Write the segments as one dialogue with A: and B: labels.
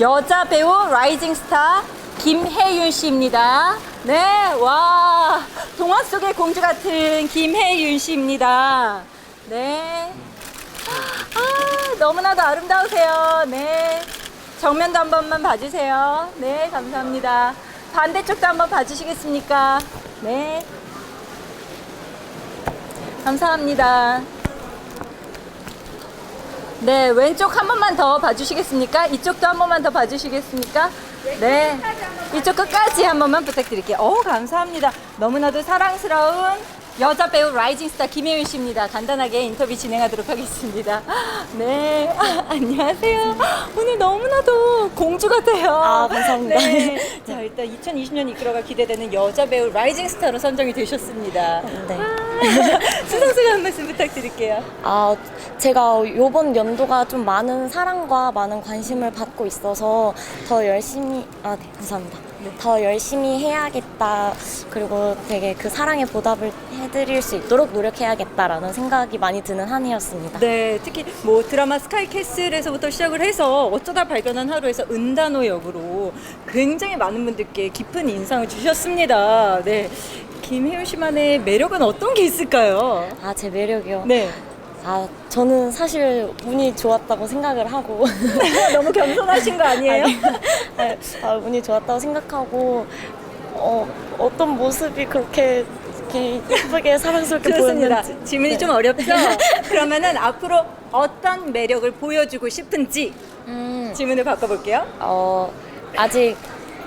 A: 여자 배우 라이징 스타 김혜윤 씨입니다. 네, 와, 동화 속의 공주 같은 김혜윤 씨입니다. 네. 아, 너무나도 아름다우세요. 네. 정면도 한 번만 봐주세요. 네, 감사합니다. 반대쪽도 한번 봐주시겠습니까? 네. 감사합니다. 네, 왼쪽 한 번만 더 봐주시겠습니까? 이쪽도 한 번만 더 봐주시겠습니까? 네. 이쪽 끝까지 한 번만 부탁드릴게요. 어우, 감사합니다. 너무나도 사랑스러운 여자 배우 라이징 스타 김혜윤 씨입니다. 간단하게 인터뷰 진행하도록 하겠습니다. 네. 아, 안녕하세요. 오늘 너무나도 공주 같아요.
B: 아, 감사합니다.
A: 네. 자, 일단 2020년 이끌어가 기대되는 여자 배우 라이징 스타로 선정이 되셨습니다.
B: 네.
A: 수상소가 한 말씀 부탁드릴게요.
B: 아, 제가 요번 연도가 좀 많은 사랑과 많은 관심을 받고 있어서 더 열심히, 아, 네, 감사합니다. 더 열심히 해야겠다. 그리고 되게 그 사랑에 보답을 해드릴 수 있도록 노력해야겠다라는 생각이 많이 드는 한 해였습니다.
A: 네, 특히 뭐 드라마 스카이캐슬에서부터 시작을 해서 어쩌다 발견한 하루에서 은단호 역으로 굉장히 많은 분들께 깊은 인상을 주셨습니다. 네. 김혜윤 씨만의 매력은 어떤 게 있을까요?
B: 아, 제 매력이요?
A: 네.
B: 아, 저는 사실 운이 좋았다고 생각을 하고.
A: 너무 겸손하신 거 아니에요?
B: 네, 아, 운이 좋았다고 생각하고, 어, 어떤 모습이 그렇게 이렇게 예쁘게 사랑스럽게
A: 그렇습니다.
B: 보였는지.
A: 질문이
B: 네.
A: 좀 어렵죠? 그러면은 앞으로 어떤 매력을 보여주고 싶은지
B: 음,
A: 질문을 바꿔볼게요.
B: 어, 아직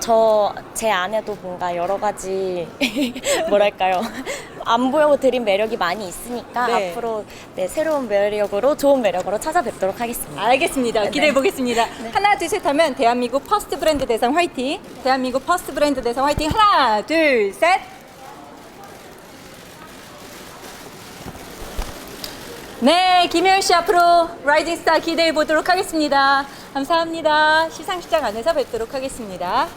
B: 저 제 안에도 뭔가 여러 가지 뭐랄까요 안 보여드린 매력이 많이 있으니까
A: 네.
B: 앞으로 네, 새로운 매력으로 좋은 매력으로 찾아뵙도록 하겠습니다.
A: 알겠습니다. 기대해 보겠습니다. 하나, 둘, 셋 하면 대한민국 퍼스트 브랜드 대상 화이팅. 대한민국 퍼스트 브랜드 대상 화이팅. 하나, 둘, 셋. 네, 김혜연 씨 앞으로 라이징 스타 기대해 보도록 하겠습니다. 감사합니다. 시상식장 안에서 뵙도록 하겠습니다.